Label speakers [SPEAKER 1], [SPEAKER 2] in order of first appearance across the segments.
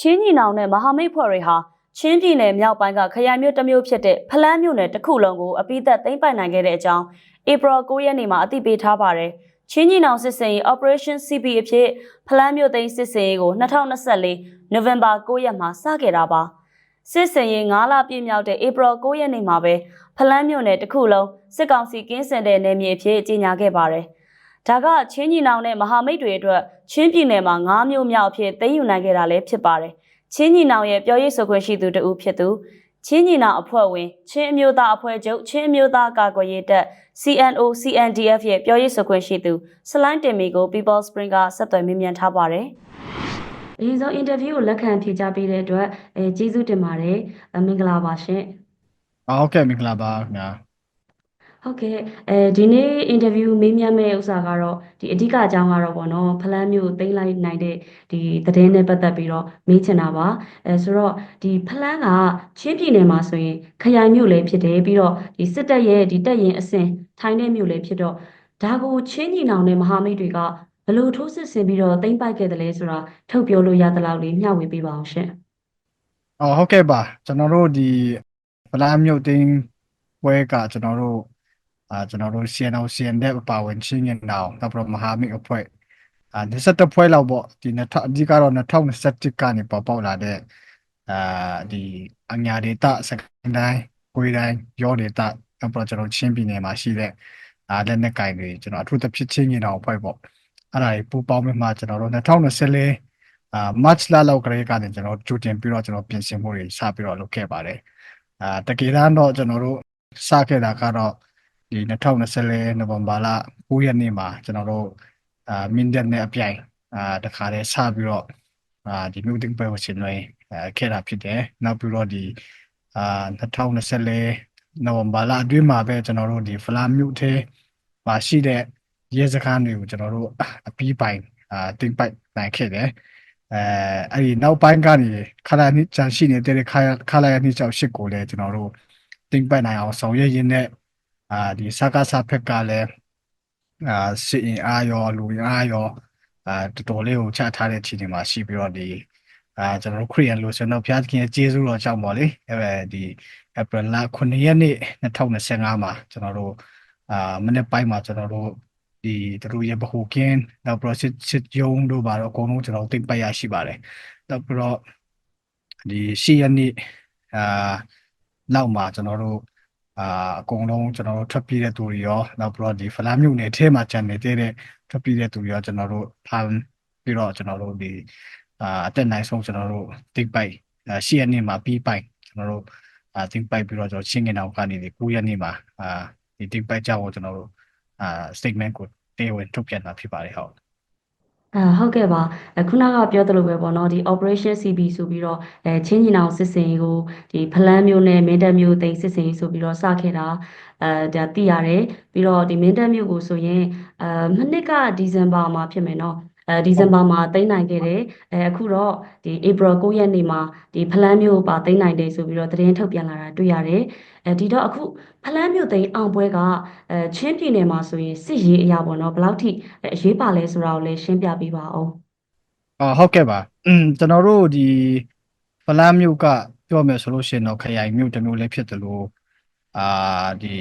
[SPEAKER 1] ချင်းညီနောင်နဲ့မဟာမိတ်ဖွဲ့တွေဟာချင်းပြည်နယ်မြောက်ပိုင်းကခရိုင်မြို့တစ်မြို့ဖြစ်တဲ့ဖလန်းမြို့နယ်တစ်ခုလုံးကိုအပိသက်သိမ်းပိုက်နိုင်ခဲ့တဲ့အကြောင်းဧပြီ9ရက်နေ့မှာအသိပေးထားပါတယ်။ချင်းညီနောင်စစ်စင်ရေး Operation CP အဖြစ်ဖလန်းမြို့သိမ်းစစ်စင်ရေးကို2024နိုဝင်ဘာ9ရက်မှာစခဲ့တာပါ။စစ်စင်ရေး9လပြည့်မြောက်တဲ့ဧပြီ9ရက်နေ့မှာပဲဖလန်းမြို့နယ်တစ်ခုလုံးစစ်ကောင်စီကင်းစင်တဲ့နယ်မြေအဖြစ်ကြေညာခဲ့ပါတယ်။ဒါကချင်းညီနောင်နဲ့မဟာမိတ်တွေအတွက် ချင်းပြည်နယ်မှာ9မြို့မြောက်အဖြစ်သိမ်းယူနိုင်ခဲ့တာလည်းဖြစ်ပါတယ်။ချင်းညီနောင်ရဲ့ပြောရေးဆိုခွင့်ရှိသူတဦးဖြစ်သူချင်းညီနောင်အဖွဲ့ဝင်ချင်းအမျိုးသားအဖွဲ့ချုပ်ချင်းအမျိုးသားကာကွယ်ရေးတပ် CNO CNDF ရဲ့ပြောရေးဆိုခွင့်ရှိသူစလိုင်းတင်မီကို People Spring ကဆက်သွယ်မေးမြန်းထားပါတယ်။အရင်ဆုံးအင်တာဗျူးကိုလက်ခံဖြေကြားပေးတဲ့အတွက်အဲကျေးဇူးတင်ပါတယ်။မင်္ဂလာပါရှင်
[SPEAKER 2] အော်ဟုတ်ကဲ့မင်္ဂလာပါခင်ဗျာ။
[SPEAKER 1] ဟုတ်ကဲ့အဲဒီနေ့အင်တာဗျူးမေးမြန်းမဲ့ဥစ္စာကတော့ဒီအဓိကအကြောင်းကတော့ပေါ့နော်ဖလန်းမျိုးသိမ်းလိုက်နိုင်တဲ့ဒီသတင်းနဲ့ပတ်သက်ပြီးတော့မေးချင်တာပါ။အဲဆိုတော့ဒီဖလန်းကချင်းပြည်နယ်မှာဆိုရင်ခရိုင်မျိုးလည်းဖြစ်တယ်ပြီးတော့ဒီစစ်တပ်ရဲ့ဒီတပ်ရင်အစင်ထိုင်းတဲ့မျိုးလည်းဖြစ်တော့ဒါကိုချင်းညီနောင်နဲ့မဟာမိတ်တွေကဘယ်လိုထိုးစစ်ဆင်ပြီးတော့သိမ်းပိုက်ခဲ့တယ်လဲဆိုတာထုတ်ပြောလို့ရသလောက်လေးမျှဝေပေးပါအောင်ရှင်။
[SPEAKER 2] အော်ဟုတ်ကဲ့ပါကျွန်တော်တို့ဒီဗလာမြို့သိန်းပွဲကကျွန်တော်တို့ အာကျွန်တော်တို့ CNO CNDF အပါဝင်ချင်းညနောင်နောက်ပြီးတော့မဟာမိတ်အဖွဲ့အာ21ဖွဲ့လောက်ပေါ့ဒီ2000အဓိကတော့2021ကနေပေါ်ပေါက်လာတဲ့အာဒီအညာဒေတာစကိုင်းတိုင်းကိုယ်တိုင်းရောဒေတာနောက်ပြီးတော့ကျွန်တော်ချင်းပြည်နယ်မှာရှိတဲ့အာလက်နက်ကင်တွေကျွန်တော်အထူးသဖြင့်ချင်းညနောင်အဖွဲ့ပေါ့အဲ့ဒါတွေပူးပေါင်းပြီးမှကျွန်တော်တို့2024အာ March လလောက်ကလေးကနေကျွန်တော်ကြိုတင်ပြီးတော့ကျွန်တော်ပြင်ဆင်မှုတွေစပြီးတော့လုပ်ခဲ့ပါတယ်အာတကယ်တမ်းတော့ကျွန်တော်တို့စခဲ့တာကတော့ ဒီ2024နိုဝင်ဘာလ9ရက်နေ့မှာကျွန်တော်တို့အာမင်းတပ်နဲ့အပြိုင်အာတခါတည်းစပြီးတော့အာဒီမြို့တင်ပွဲကိုဆင်နွှဲအဲခဲ့တာဖြစ်တယ်နောက်ပြီးတော့ဒီအာ2024နိုဝင်ဘာလအတွင်းမှာပဲကျွန်တော်တို့ဒီဖလာမြို့ထဲမှာရှိတဲ့ရဲစခန်းတွေကိုကျွန်တော်တို့အပီးပိုင်အာတင်ပိုက်နိုင်ခဲ့တယ်အဲအဲ့ဒီနောက်ပိုင်းကနေခလာနိချန်ရှိနေတဲ့ခါခလာရနိချောက်ရှစ်ကိုလည်းကျွန်တော်တို့တင်ပတ်နိုင်အောင်ဆောင်ရွက်ရင်းနဲ့ အာဒီစကားစာဖက်ကလည်းအာစီအင်အားရောလူအင်အားရောအာတော်တော်လေးကိုချထားတဲ့ခြေနေမှာရှိပြီးတော့ဒီအာကျွန်တော်တို့ခရီးယန်လူဆွေတော့ဘုရားသခင်ရဲ့ကျေးဇူးတော်ကြောင့်ပေါ့လေအဲဒီ April လ9ရက်နေ့2025မှာကျွန်တော်တို့အာမနေ့ပိုင်းမှာကျွန်တော်တို့ဒီသူတို့ရဲ့ဗဟိုကင်းနောက်ပြီးတော့စစ်စစ်ယုံတို့ပါတော့အကုန်လုံးကျွန်တော်သိပတ်ရရှိပါတယ်နောက်ပြီးတော့ဒီရှေ့ရက်နေ့အာနောက်မှာကျွန်တော်တို့ အာအကုန်လုံးကျွန်တော်တို့ထွက်ပြေးတဲ့သူတွေရောနောက်ပြီးတော့ဒီဖလားမြို့နယ်ထဲမှာကျန်နေတဲ့ထွက်ပြေးတဲ့သူတွေရောကျွန်တော်တို့ဖမ်းပြီးတော့ကျွန်တော်တို့ဒီအာအတက်နိုင်ဆုံးကျွန်တော်တို့သိပိုက်အာရှေ့ရက်နေ့မှာပြီးပိုက်ကျွန်တော်တို့အာသိပိုက်ပြီးတော့ကျွန်တော်ချင်းငင်အောင်ကနေဒီ9ရက်နေ့မှာအာဒီသိပိုက်ကြောင်းကိုကျွန်တော်တို့အာ statement ကိုတရားဝင်ထုတ်ပြန်တာဖြစ်ပါတယ်ဟုတ်
[SPEAKER 1] အာဟုတ်ကဲ့ပါအခုနကပြောသလိုပဲပေါ့နော်ဒီ Operation CB ဆိုပြီးတော့အဲချင်းညီနောင်စစ်စင်ရေးကိုဒီဖလန်းမျိုးနဲ့မင်းတပ်မျိုးတိန်စစ်စင်ရေးဆိုပြီးတော့စခဲ့တာအဲဒါသိရတယ်ပြီးတော့ဒီမင်းတပ်မျိုးကိုဆိုရင်အဲမနှစ်ကဒီဇင်ဘာမှာဖြစ်မယ်နော် အဲဒီဇင်ဘာမှာသိမ်းနိုင်ခဲ့တယ်အဲအခုတော့ဒီ April 9ရက်နေ့မှာဒီဖလန်းမျိုးပါသိမ်းနိုင်တယ်ဆိုပြီးတော့သတင်းထုတ်ပြန်လာတာတွေ့ရတယ်အဲဒီတော့အခုဖလန်းမျိုးသိမ်းအောင်ပွဲကအဲချင်းပြည်နယ်မှာဆိုရင်စစ်ရေးအရာပေါ့နော်ဘယ်လောက်ထိအရေးပါလဲဆိုတာကိုလည်းရှင်းပြပေးပါအောင်
[SPEAKER 2] အော်ဟုတ်ကဲ့ပါอืมကျွန်တော်တို့ဒီဖလားမြို့ကပြောမယ်ဆိုလို့ရှိရင်တော့ခရိုင်မြို့တစ်မြို့လည်းဖြစ်တယ်လို့အာဒီ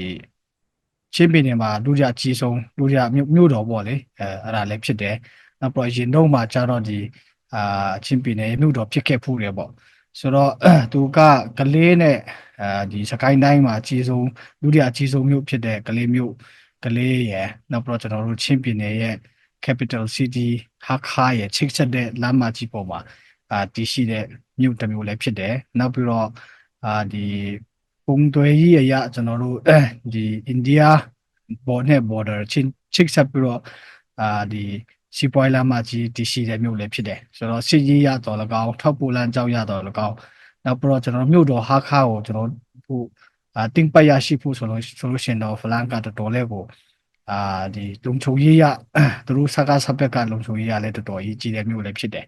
[SPEAKER 2] ချင်းပြည်နယ်မှာလူကြအကြီးဆုံးလူကြမြို့မြို့တော်ပေါ့လေအဲအဲ့ဒါလည်းဖြစ်တယ် နောက်ပြီးတော့ရင်တော့မှာကျတော့ဒီအာချင်းပြည်နယ်မြို့တော်ဖြစ်ခဲ့ဖူးတယ်ပေါ့ဆိုတော့သူကကလေးနဲ့အာဒီစကိုင်းတိုင်းမှာအကြီးဆုံးလူကြအကြီးဆုံးမြို့ဖြစ်တဲ့ကလေးမြို့ကလေးရယ်နောက်ပြီးတော့ကျွန်တော်တို့ချင်းပြည်နယ်ရဲ့ capital city ဟာခါရဲ့ချိတ်ဆက်တဲ့လမ်းမကြီးပေါ်မှာအာတည်ရှိတဲ့မြို့တစ်မြို့လည်းဖြစ်တယ်နောက်ပြီးတော့အာဒီပုံသွဲကြီးအရာကျွန်တော်တို့ဒီအိန္ဒိယဘော်နဲ့ border ချင်းချိတ်ဆက်ပြီးတော့အာဒီ စီပွိုင်းလမ်းမကြီးတည်ရှိတဲ့မြို့လည်းဖြစ်တယ်ဆိုတော့စစ်ရေးရတော်၎င်းထောက်ပိုလန်ကြောက်ရတော်၎င်းနောက်ပြီးတော့ကျွန်တော်တို့မြို့တော်ဟာခါကိုကျွန်တော်တို့အာတင်ပရရှိဖို့ဆိုလို့ဆိုလို့ရှိရင်တော့ဖလန်ကတော်တော်လေးကိုအာဒီလုံခြုံရေးရသူတို့စကားစပက်ကလုံခြုံရေးရလည်းတော်တော်အရေးကြီးတဲ့မြို့လည်းဖြစ်တယ်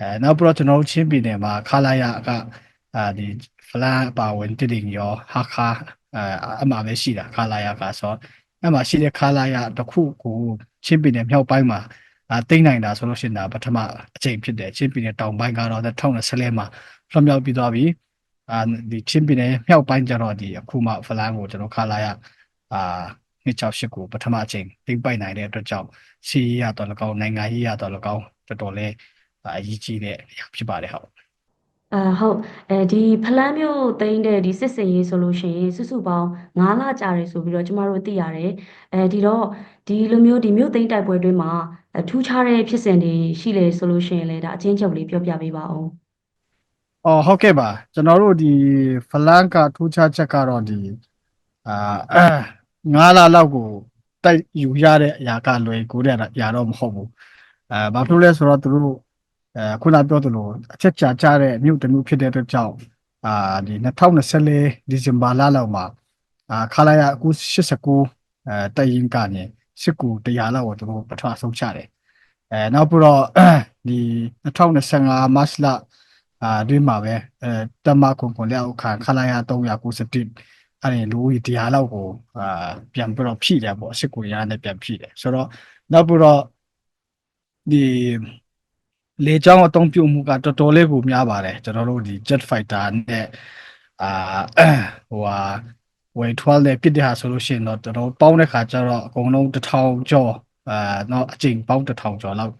[SPEAKER 2] အဲနောက်ပြီးတော့ကျွန်တော်တို့ချင်းပြည်နယ်မှာခလာရကအာဒီဖလန်ပါဝင်တည်တင်ရောဟာခါအဲအမှပဲရှိတာခလာရကဆိုအမှရှိတဲ့ခလာရတစ်ခုကိုချင်းပြည်နယ်မြောက်ပိုင်းမှာ အာအာသိမ့်နိုင်တာဆိုလို့ရှိရင်ဒါပထမအချိန်ဖြစ်တယ်ချင်းပြည်နယ်တောင်ပိုင်းကတော့2024မှာလွှတ်မြောက်ပြီးသွားပြီအာဒီချင်းပြည်နယ်မြောက်ပိုင်းကျတော့ဒီအခုမှဖလန်းကိုကျွန်တော်ခလာရအာ268ကိုပထမအချိန်သိမ့်ပိုက်နိုင်တဲ့အတွက်ကြောင့်စီးရတော့လကောင်းနိုင်ငံရေးရတော့လကောင်းတော်တော်လေးအရေးကြီးတဲ့အရာဖြစ်ပါတယ်ဟုတ်
[SPEAKER 1] အာဟုတ်အဲဒီဖလန်းမျိုးသိမ်းတဲ့ဒီစစ်စင်ရေးဆိုလို့ရှိရင်စုစုပေါင်း9လကြာတယ်ဆိုပြီးတော့ကျမတို့သိရတယ်အဲဒီတော့ဒီလိုမျိုးဒီမြို့သိမ်းတိုက်ပွဲတွင်းမှာအထူးခြားတဲ့ဖြစ်စဉ်တွေရှိလေဆိုလို့ရှိရင်လည်းဒါအချင်းချုပ်လေးပြောပြပေးပါဦး
[SPEAKER 2] အော်ဟုတ်ကဲ့ပါကျွန်တော်တို့ဒီဖလန်ကထူးခြားချက်ကတော့ဒီအာငါးလလောက်ကိုတိုက်ယူရတဲ့အရာကလွယ်ကူတဲ့အရာတော့မဟုတ်ဘူးအဲဘာဖြစ်လို့လဲဆိုတော့သူတို့ အဲခုနပြောသလိုအချက်ချာကြတဲ့မြို့တစ်မြို့ဖြစ်တဲ့အတွက်ကြောင့်အာဒီ2024ဒီဇင်ဘာလလောက်မှာအာခလာရအခု89အဲတိုက်ရင်ကနေစစ်ကူ100လောက်ကိုသူတို့ပထမဆုံးချတယ်အဲနောက်ပြီးတော့ဒီ2025မတ်လအာတွင်းမှာပဲအဲတမကွန်ကွန်လက်အောက်ခံခလာရ391အဲ့ဒီလူကြီးတရားလောက်ကိုအာပြန်ပြီးတော့ဖြည့်တယ်ပေါ့အစ်ကိုရနဲ့ပြန်ဖြည့်တယ်ဆိုတော့နောက်ပြီးတော့ဒီ လေကြောင်းအသုံးပြုမှုကတော်တော်လေးကိုများပါတယ်ကျွန်တော်တို့ဒီ jet fighter နဲ့အာဟိုဟာဝေ12နဲ့ပြစ်တဲ့ဟာဆိုလို့ရှိရင်တော့တော်တော်ပေါင်းတဲ့ခါကျတော့အကုန်လုံး1000ကျော်အာတော့အချိန်ပေါင်း1000ကျော်လောက်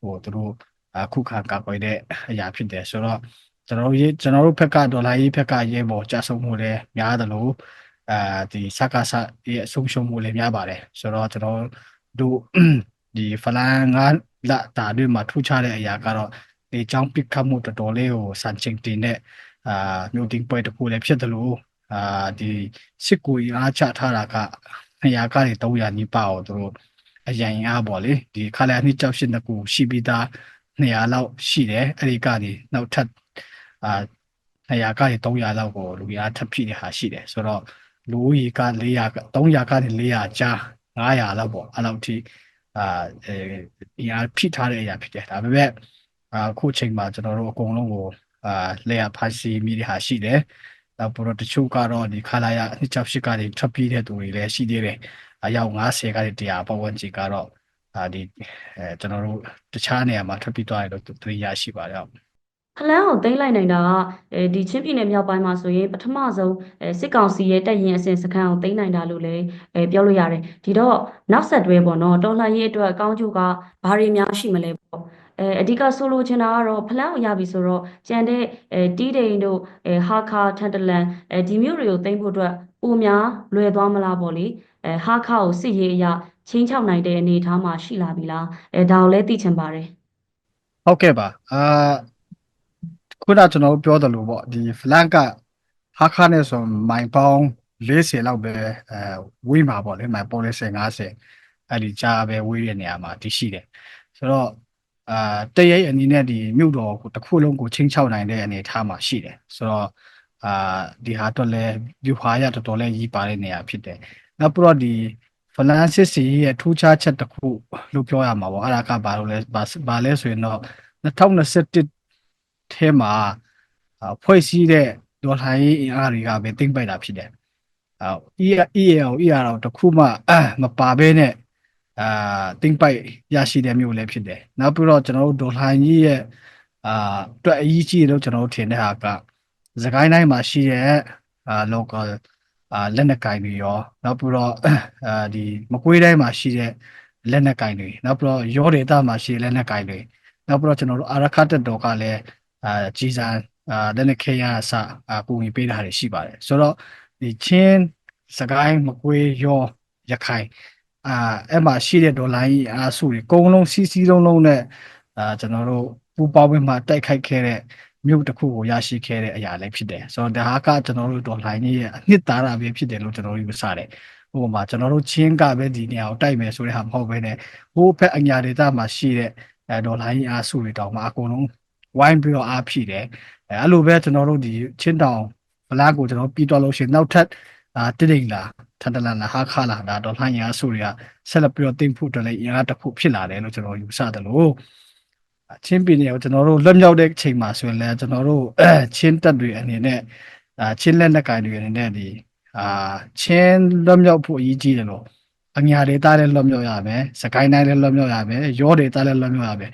[SPEAKER 2] ဟိုသူတို့အခုခါကာကွယ်တဲ့အရာဖြစ်တယ်ဆိုတော့ကျွန်တော်တို့ရေးကျွန်တော်တို့ဘက်ကဒေါ်လာရေးဘက်ကရေးပေါ်ကြဆုံးမှုလည်းများတယ်လို့အာဒီစကားစရဲ့အဆုံးရှုံးမှုလည်းများပါတယ်ဆိုတော့ကျွန်တော်တို့ဒီဖလန်ငါ လာတာတွေမှာထူးခြားတဲ့အရာကတော့ဒီချောင်းပစ်ခတ်မှုတော်တော်လေးကိုစံချိန်တင်တဲ့အာမြို့တင်ပွဲတစ်ခုလည်းဖြစ်တယ်လို့အာဒီစစ်ကူအားချထားတာက200ကနေ300နီးပါအောင်သူတို့အရင်အားပေါ့လေဒီခါလာနှစ်ကြောက်ရှင်းတကူရှိပြီးသား200လောက်ရှိတယ်အဲ့ဒီကနေနောက်ထပ်အာ200ကနေ300လောက်ကိုလူရထပ်ဖြစ်တဲ့ဟာရှိတယ်ဆိုတော့လူဦးရေက400 300ကနေ400ကြား900လောက်ပေါ့အဲ့လောက်ထိ အာအဲအရာဖြစ်ထားတဲ့အရာဖြစ်တယ်ဒါပေမဲ့အခုချိန်မှာကျွန်တော်တို့အကုန်လုံးကိုအာလေယာဖာစီမိတဲ့ဟာရှိတယ်နောက်ပြီးတော့တချို့ကတော့ဒီခလာရနှစ်ချောက်ရှိကနေထွက်ပြေးတဲ့သူတွေလည်းရှိသေးတယ်အယောက်90ကနေ100ပတ်ဝန်းကျင်ကတော့အာဒီအဲကျွန်တော်တို့တခြားနေရာမှာထွက်ပြေးသွားတယ်လို့သူရရှိပါတယ်ဟုတ်
[SPEAKER 1] ဖလန်းကိုသိမ်းလိုက်နိုင်တာကအဲဒီချင်းပြည်နယ်မြောက်ပိုင်းမှာဆိုရင်ပထမဆုံးအဲစစ်ကောင်စီရဲ့တပ်ရင်အစဉ်စခန်းကိုသိမ်းနိုင်တာလို့လည်းအဲပြောလို့ရတယ်ဒီတော့နောက်ဆက်တွဲပေါ့နော်တော်လှန်ရေးအတွက်အကောင်းကျိုးကဘာတွေများရှိမလဲပေါ့အဲအဓိကဆိုလိုချင်တာကတော့ဖလန်းကိုရပြီဆိုတော့ကြံတဲ့အဲတီးတိန်တို့အဲဟာခါထန်တလန်အဲဒီမျိုးတွေကိုသိမ်းဖို့အတွက်ပိုများလွယ်သွားမလားပေါ့လေအဲဟာခါကိုစစ်ရေးအရချင်းချောက်နိုင်တဲ့အနေအထားမှာရှိလာပြီလားအဲဒါကိုလည်းသိချင်ပါတယ်
[SPEAKER 2] ဟုတ်ကဲ့ပါအာ ခုနကျွန်တော်တို့ပြောသလိုပေါ့ဒီ flank ကဟာခါနဲ့ဆိုမိုင်ပေါင်း40လောက်ပဲအဲဝေးမှာပေါ့လေမိုင်ပေါင်း40 50အဲ့ဒီကြားပဲဝေးတဲ့နေရာမှာတည်ရှိတယ်ဆိုတော့အာတရိပ်အနေနဲ့ဒီမြို့တော်ကိုတစ်ခုလုံးကိုချင်းချောက်နိုင်တဲ့အနေအထားမှာရှိတယ်ဆိုတော့အာဒီဟာတော့လဲဗျူဟာရတော်တော်လေးကြီးပါတဲ့နေရာဖြစ်တယ်နောက်ပြီးတော့ဒီဖလန်စစ်စီရဲ့ထူးခြားချက်တစ်ခုလို့ပြောရမှာပေါ့အဲ့ဒါကဘာလို့လဲဘာဘာလဲဆိုရင်တော့2021 ထဲမှာအာဖွဲ့စည်းတဲ့ဒေါ်လာရေးအင်အားတွေကပဲသိမ့်ပိုက်တာဖြစ်တယ်။အော် EAL EAL တခုမှမပါဘဲနဲ့အာသိမ့်ပိုက်ရရှိတဲ့မျိုးလည်းဖြစ်တယ်။နောက်ပြီးတော့ကျွန်တော်တို့ဒေါ်လာကြီးရဲ့အာအတွက်အရေးကြီးတယ်လို့ကျွန်တော်တို့ထင်တဲ့ဟာကစကိုင်းတိုင်းမှာရှိတဲ့အာ local အာလက်နက်ကင်တွေရောနောက်ပြီးတော့အာဒီမကွေးတိုင်းမှာရှိတဲ့လက်နက်ကင်တွေနောက်ပြီးတော့ရောဒေတာမှာရှိတဲ့လက်နက်ကင်တွေနောက်ပြီးတော့ကျွန်တော်တို့အာရခတ်တက်တော်ကလည်း အာကြီးစံအာလက်နက်ခဲရအစအကူညီပေးတာတွေရှိပါတယ်ဆိုတော့ဒီချင်းစကိုင်းမကွေးရောရခိုင်အာအဲ့မှာရှိတဲ့ဒေါ်လာကြီးအားစုတွေအကုန်လုံးစီစီလုံးလုံးနဲ့အာကျွန်တော်တို့ပူပေါင်းပြီးမှတိုက်ခိုက်ခဲ့တဲ့မြို့တစ်ခုကိုရရှိခဲ့တဲ့အရာလည်းဖြစ်တယ်ဆိုတော့ဒါကကျွန်တော်တို့ဒေါ်လာကြီးရဲ့အနှစ်သာရပဲဖြစ်တယ်လို့ကျွန်တော်တို့ယူဆတယ်ဟိုမှာကျွန်တော်တို့ချင်းကပဲဒီနေရာကိုတိုက်မယ်ဆိုတဲ့ဟာမဟုတ်ဘဲနဲ့ဟိုဘက်အညာဒေတာမှာရှိတဲ့အဲဒေါ်လာကြီးအားစုတွေတောင်မှအကုန်လုံး ဝိုင်းပြီးတော့အားဖြည့်တယ်အဲအဲ့လိုပဲကျွန်တော်တို့ဒီချင်းတောင်ဘလာကိုကျွန်တော်ပြီးတော့လို့ရှိရင်နောက်ထပ်အာတိတိန်လာထန်တလန်လာဟာခါလာဒါဒေါ်လာကြီးအားစုတွေကဆက်လက်ပြီးတော့တင်ဖို့တလည်းအင်အားတစ်ခုဖြစ်လာတယ်လို့ကျွန်တော်ယူဆတယ်လို့ချင်းပြည်နယ်ကိုကျွန်တော်တို့လွတ်မြောက်တဲ့အချိန်မှာဆိုရင်လည်းကျွန်တော်တို့ချင်းတက်တွေအနေနဲ့အာချင်းလက်နက်ကိုင်တွေအနေနဲ့ဒီအာချင်းလွတ်မြောက်ဖို့အရေးကြီးတယ်လို့အညာဒေတာလည်းလွတ်မြောက်ရမယ်စကိုင်းတိုင်းလည်းလွတ်မြောက်ရမယ်ရောဒေတာလည်းလွတ်မြောက်ရမယ်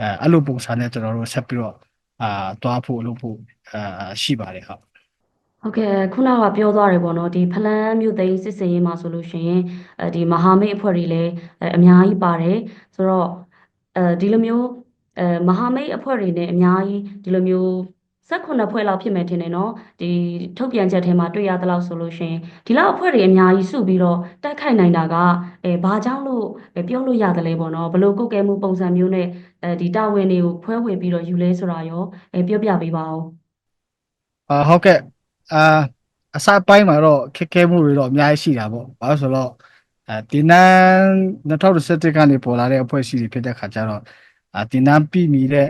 [SPEAKER 2] အဲအဲ့လိုပုံစံနဲ့ကျွန်တော်တို့ဆက်ပြီးတော့အာတွားဖို့လုပ်ဖို့အာရှိပါတယ်ဟုတ်
[SPEAKER 1] ဟုတ်ကဲ့ခုနကပြောသွားတယ်ပေါ့နော်ဒီဖလန်းမြို့သိမ်းစစ်စင်ရေးမှာဆိုလို့ရှိရင်အဲဒီမဟာမိတ်အဖွဲ့တွေလည်းအဲအများကြီးပါတယ်ဆိုတော့အဲဒီလိုမျိုးအဲမဟာမိတ်အဖွဲ့တွေနဲ့အများကြီးဒီလိုမျိုး 18ဖွဲ့လောက်ဖြစ်မယ်ထင်တယ်နော်ဒီထုတ်ပြန်ချက်ထဲမှာတွေ့ရသလောက်ဆိုလို့ရှိရင်ဒီလောက်အဖွဲ့တွေအများကြီးစုပြီးတော့တိုက်ခိုက်နိုင်တာကအဲဘာကြောင့်လို့အဲပြောလို့ရတယ်လဲပေါ့နော်ဘယ်လိုကုတ်ကဲမှုပုံစံမျိုးနဲ့အဲဒီတာဝန်တွေကိုဖွဲဝင်ပြီးတော့ယူလဲဆိုတာရောအဲပြောပြပေးပါဦး
[SPEAKER 2] အာဟုတ်ကဲ့အာအစပိုင်းမှာတော့ခက်ခဲမှုတွေတော့အများကြီးရှိတာပေါ့ဘာလို့ဆိုတော့အဲဒီနန်း2017ကနေပေါ်လာတဲ့အဖွဲ့အစည်းတွေဖြစ်တဲ့ခါကျတော့အာဒီနန်းပြည်မီတဲ့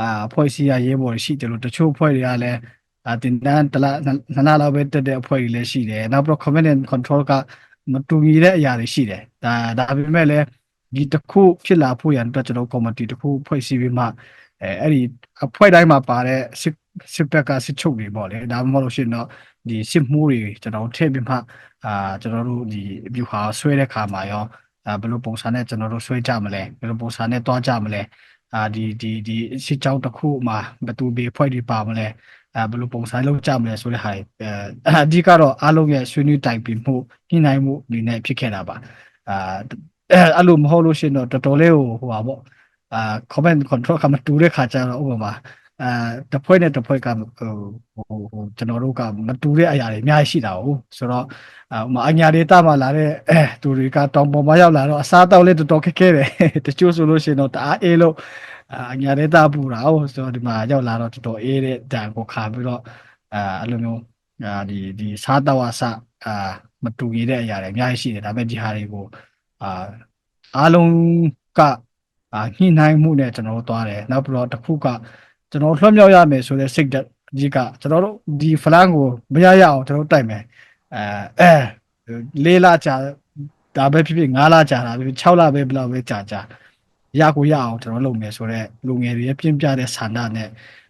[SPEAKER 2] အာအဖွဲ့အစည်းရရေးပေါ်ရှိတယ်လို့တချို့အဖွဲ့တွေကလည်းအာဒီနန်းတလားနှစ်လလောက်ပဲတက်တဲ့အဖွဲ့တွေလည်းရှိတယ်နောက်ပြီးတော့ command and control ကမတူညီတဲ့အရာတွေရှိတယ်ဒါဒါပေမဲ့လည်းဒီတစ်ခုဖြစ်လာဖို့ရန်အတွက်ကျွန်တော်ကော်မတီတစ်ခုဖွဲ့စည်းပြီးမှအဲအဲ့ဒီအဖွဲ့တိုင်းမှာပါတဲ့စစ်စစ်ဘက်ကစစ်ချုပ်တွေပေါ့လေဒါမှမဟုတ်လို့ရှိရင်တော့ဒီစစ်မှုတွေကျွန်တော်ထည့်ပြီးမှအာကျွန်တော်တို့ဒီ view ဟာဆွဲတဲ့ခါမှာရောအာဘယ်လိုပုံစံနဲ့ကျွန်တော်တို့ဆွဲကြမလဲဘယ်လိုပုံစံနဲ့တွားကြမလဲ အာဒီဒီဒီစစ်ကြောင်းတစ်ခုမှာဘယ်သူဘေဖွဲ့တွေပါမလဲအဲဘယ်လိုပုံစံလုပ်ကြမလဲဆိုတဲ့ဟာအဲအဓိကတော့အားလုံးရဲ့ဆွေးနွေးတိုင်ပင်မှုညှိနှိုင်းမှုအနေနဲ့ဖြစ်ခဲ့တာပါအာအဲအဲ့လိုမဟုတ်လို့ရှိရင်တော့တော်တော်လေးဟိုဟိုပါပေါ့အာ comment control ကမတူတဲ့ခါကျတော့ဥပမာ အာတစ်ဖွဲ့နဲ့တစ်ဖွဲ့ကဟိုဟိုဟိုကျွန်တော်တို့ကမတူတဲ့အရာတွေအများကြီးရှိတာဟုတ်ဆိုတော့အာဥပမာအညာဒေတာမှာလာတဲ့အဲသူတွေကတောင်ပေါ်မှာရောက်လာတော့အစားအသောက်လေးတော်တော်ခက်ခဲတယ်တချို့ဆိုလို့ရှိရင်တော့တအားအေးလို့အညာဒေတာပူတာဟုတ်ဆိုတော့ဒီမှာရောက်လာတော့တော်တော်အေးတဲ့တန်ကိုခါပြီးတော့အာအဲ့လိုမျိုးအာဒီဒီစားတော့အစအာမတူရတဲ့အရာတွေအများကြီးရှိတယ်ဒါပေမဲ့ဒီဟာတွေကိုအာအားလုံးကအာညှိနှိုင်းမှုနဲ့ကျွန်တော်တို့သွားတယ်နောက်ပြီးတော့တစ်ခုက ကျွန်တော်လွှတ်မြောက်ရမယ်ဆိုတဲ့စိတ်ဓာတ်ကြီးကကျွန်တော်တို့ဒီဖလန်ကိုမရရအောင်ကျွန်တော်တို့တိုက်မယ်အဲအဲလေးလကြာဒါပဲဖြစ်ဖြစ်9လကြာတာပဲ6လပဲဘယ်လောက်ပဲကြာကြာရကိုရအောင်ကျွန်တော်လုပ်မယ်ဆိုတော့လူငယ်တွေရဲ့ပြင်းပြတဲ့ဆန္ဒနဲ့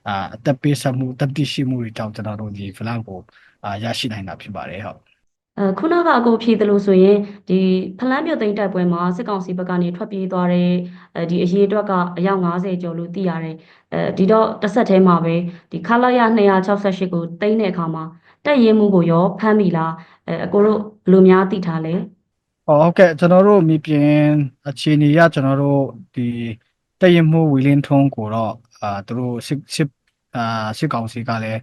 [SPEAKER 2] အာအသက်ပေးဆက်မှုတတိရှိမှုတွေကြောင့်ကျွန်တော်တို့ဒီဖလန်ကိုအာရရှိနိုင်တာဖြစ်ပါတယ်ဟုတ်
[SPEAKER 1] အဲခုနကအကိုဖြေသလိုဆိုရင်ဒီဖလန်းမြို့သိမ်းတိုက်ပွဲမှာစစ်ကောင်စီဘက်ကနေထွက်ပြေးသွားတဲ့အဲဒီအရေးအတွက်ကအယောက်90ကျော်လို့သိရတယ်အဲဒီတော့တစ်ဆက်တည်းမှာပဲဒီခလာရ268ကိုသိမ်းတဲ့အခါမှာတက်ရင်မှုကိုရောဖမ်းမိလားအဲအကိုတို့ဘယ်လိုများသိထားလဲ
[SPEAKER 2] ဟုတ်ကဲ့ကျွန်တော်တို့မြေပြင်အခြေအနေရကျွန်တော်တို့ဒီတရင်မှုဝီလင်းထုံးကိုတော့အာသူတို့စစ်စစ်အာစစ်ကောင်စီကလည်း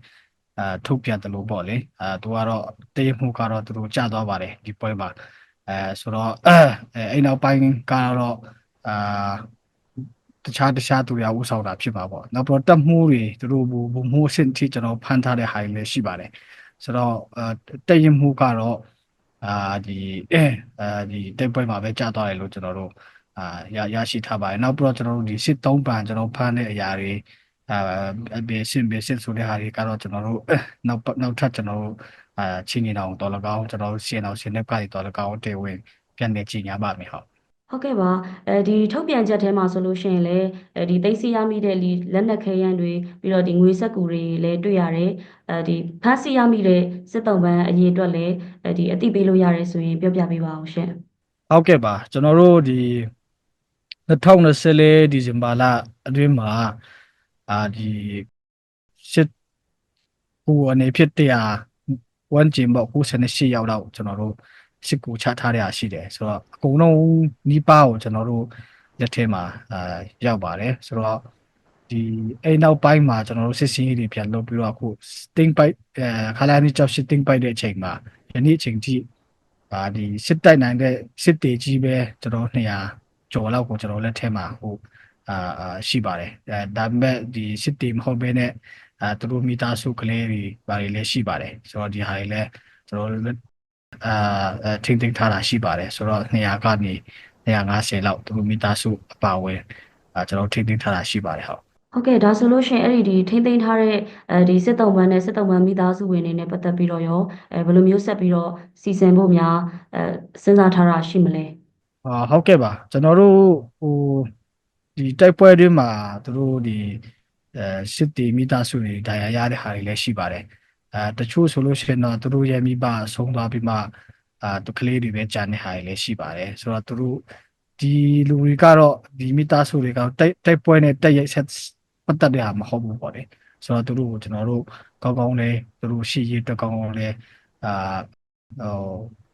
[SPEAKER 2] အာထုတ်ပြန်တယ်လို့ပေါ့လေအာသူကတော့တရင်မှုကတော့သူတို့ကြာသွားပါတယ်ဒီပွဲမှာအဲဆိုတော့အဲအဲ့နောက်ပိုင်းကတော့အာတခြားတခြားသူတွေကဥဆောင်တာဖြစ်မှာပေါ့နောက်ပြီးတော့တက်မှုတွေသူတို့ဘူဘူမှုအဆင့်အထိကျွန်တော်ဖန်ထားတဲ့ဟာတွေလည်းရှိပါတယ်ဆိုတော့အာတရင်မှုကတော့အာဒီအဲအာဒီတိုက်ပွဲမှာပဲကြာသွားတယ်လို့ကျွန်တော်တို့အာရရရှိထားပါတယ်နောက်ပြီးတော့ကျွန်တော်တို့ဒီစစ်သုံးပန်ကျွန်တော်ဖမ်းတဲ့အရာတွေ အာဘေးစင်ဘေးစင်ဆိုတဲ့ဟာတွေကတော့ကျွန်တော်တို့နောက်နောက်ထပ်ကျွန်တော်တို့အာချင်းနေအောင်တော်လကောင်းကျွန်တော်တို့ရှင်းအောင်ရှင်းတဲ့ကနေတော်လကောင်းတေဝင်ပြန်နေကြည့်ညာပါမယ်ဟုတ်
[SPEAKER 1] ဟုတ်ကဲ့ပါအဲဒီထုတ်ပြန်ချက်ထဲမှာဆိုလို့ရှိရင်လည်းအဲဒီသိမ်းဆည်းရမိတဲ့ဒီလက်နက်ခဲယမ်းတွေပြီးတော့ဒီငွေစက်ကူတွေလည်းတွေ့ရတယ်အဲဒီဖမ်းဆီးရမိတဲ့စစ်တုံးပန်းအရေးအတွက်လည်းအဲဒီအသိပေးလို့ရတယ်ဆိုရင်ပြောပြပေးပါအောင်ရှင်
[SPEAKER 2] ဟုတ်ကဲ့ပါကျွန်တော်တို့ဒီ2024ဒီဇင်ဘာလအတွင်းမှာ အာဒီစစ်ဟိုအနေဖြစ်တရားဝန်ကျင်ပေါ့98ရောက်တော့ကျွန်တော်တို့စစ်ကူချထားတဲ့အရှိတယ်ဆိုတော့အကုန်လုံးနီးပါးကိုကျွန်တော်တို့လက်ထဲမှာအာရောက်ပါတယ်ဆိုတော့ဒီအဲ့နောက်ပိုင်းမှာကျွန်တော်တို့စစ်စင်းရေးတွေပြန်လုပ်ပြီးတော့အခု sting bite အဲခလာနီကြောက် sting bite တဲ့အချိန်မှာယနေ့အချိန်ထိအာဒီစစ်တိုက်နိုင်တဲ့စစ်တေကြီးပဲကျွန်တော်200ကျော်လောက်ကိုကျွန်တော်လက်ထဲမှာဟို အာအာရှိပါတယ်အဲဒါပေမဲ့ဒီစစ်တေမဟုတ်ဘဲနဲ့အာသူတို့မိသားစုကလေးတွေဘာတွေလည်းရှိပါတယ်ဆိုတော့ဒီဟာတွေလည်းကျွန်တော်တို့အာအဲထိမ့်သိမ်းထားတာရှိပါတယ်ဆိုတော့200ကနေ250လောက်သူတို့မိသားစုအပါအဝင်အာကျွန်တော်ထိမ့်သိမ်းထားတာရှိပါတယ်ဟုတ်
[SPEAKER 1] ဟုတ်ကဲ့ဒါဆိုလို့ရှိရင်အဲ့ဒီဒီထိမ့်သိမ်းထားတဲ့အဲဒီစစ်တုံးပန်းနဲ့စစ်တုံးပန်းမိသားစုဝင်တွေနဲ့ပတ်သက်ပြီးတော့ရောအဲဘယ်လိုမျိုးဆက်ပြီးတော့စီစဉ်ဖို့များအဲစဉ်းစားထားတာရှိမလဲ
[SPEAKER 2] အာဟုတ်ကဲ့ပါကျွန်တော်တို့ဟို ဒီတိုက်ပွဲတွင်းမှာသူတို့ဒီအဲစစ်တီမိသားစုတွေဒါရရတဲ့ဟာတွေလည်းရှိပါတယ်အဲတချို့ဆိုလို့ရှိရင်တော့သူတို့ရဲ့မိဘဆုံးသွားပြီးမှအာသူကလေးတွေပဲကြာနေဟာတွေလည်းရှိပါတယ်ဆိုတော့သူတို့ဒီလူတွေကတော့ဒီမိသားစုတွေကတော့တိုက်တိုက်ပွဲနဲ့တိုက်ရိုက်ဆက်ပတ်သက်တဲ့ဟာမဟုတ်ဘူးပေါ့လေဆိုတော့သူတို့ကိုကျွန်တော်တို့ကောင်းကောင်းလေးသူတို့ရှိရေးအတွက်ကောင်းကောင်းလေးအာဟို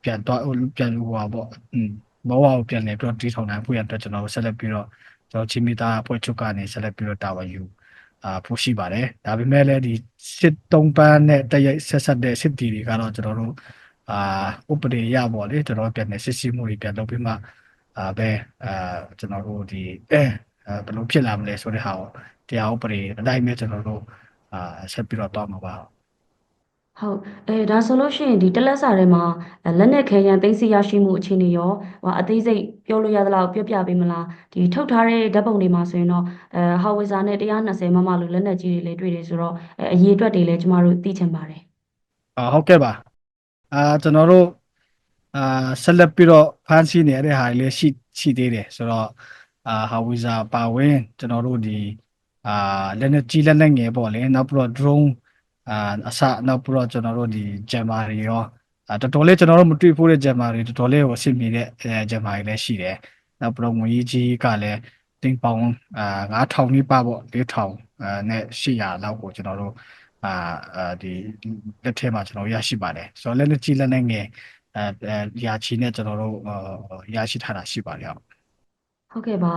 [SPEAKER 2] ပြန်တော့ပြန်လို့ပါပေါ့อืมဘောဝကိုပြန်လေပြီးတော့တီးထောင်နိုင်ဖို့ရအတွက်ကျွန်တော်တို့ဆက်လက်ပြီးတော့ ကျွန်တော်ချင်းမိသားအဖွဲ့ချုပ်ကနေဆက်လက်ပြီးတော့တာဝန်ယူအာဖို့ရှိပါတယ်ဒါပေမဲ့လည်းဒီစစ်တုံးပန်းနဲ့တိုက်ရိုက်ဆက်ဆက်တဲ့စစ်တီတွေကတော့ကျွန်တော်တို့အာဥပဒေရပေါ့လေကျွန်တော်ပြန်နေစစ်စစ်မှုတွေပြန်လုပ်ပြီးမှအာပဲအာကျွန်တော်တို့ဒီအဲအဲဘယ်လိုဖြစ်လာမလဲဆိုတဲ့ဟာကိုတရားဥပဒေအတိုင်းပဲကျွန်တော်တို့အာဆက်ပြီးတော့တော့မှာပါ
[SPEAKER 1] ဟုတ်အဲဒါဆိုလို့ရှိရင်ဒီတလက်စာထဲမှာအဲလက်နက်ခဲယမ်းသိမ်းဆည်းရရှိမှုအခြေအနေရောဟိုအသေးစိတ်ပြောလို့ရသလောက်ပြောပြပေးမလားဒီထုတ်ထားတဲ့ဓာတ်ပုံတွေမှာဆိုရင်တော့အဲဟာဝစ်ဇာနဲ့120မမလို့လက်နက်ကြီးတွေလည်းတွေ့တယ်ဆိုတော့အဲအရေးအတွက်တွေလည်းကျမတို့သိချင်ပါတယ်
[SPEAKER 2] အာဟုတ်ကဲ့ပါအာကျွန်တော်တို့အာဆက်လက်ပြီးတော့ဖန်ဆီးနေရတဲ့ဟာတွေလည်းရှိရှိသေးတယ်ဆိုတော့အာဟာဝီဇာပါဝင်ကျွန်တော်တို့ဒီအာလက်နက်ကြီးလက်နက်ငယ်ပေါ့လေနောက်ပြီးတော့ drone အာအစနောက်ပြီးတော့ကျွန်တော်တို့ဒီဂျမ်မာတွေရောအာတော်တော်လေးကျွန်တော်တို့မတွေ့ဖို့တဲ့ဂျမ်မာတွေတော်တော်လေးကိုအဆင်ပြေတဲ့အဲဂျမ်မာတွေလည်းရှိတယ်နောက်ပြီးတော့ငွေကြီးကလည်းတင်းပေါင်အာ9000နီးပါပေါ့4000အာနဲ့800လောက်ကိုကျွန်တော်တို့အာအာဒီလက်ထဲမှာကျွန်တော်ရရှိပါတယ်ဆိုတော့လက်လက်ကြီးလက်နဲ့ငယ်အဲအဲရာချီနဲ့ကျွန်တော်တို့အာရရှိထားတာရှိပါတယ်ဟုတ်
[SPEAKER 1] ဟုတ်ကဲ့ပါ